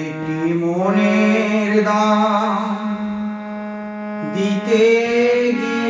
একটি মনের দাম দিতে গিয়ে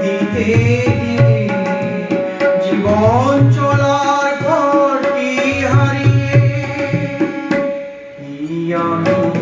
দিতে জীবন চলার পর কি হারিয়ে? আমি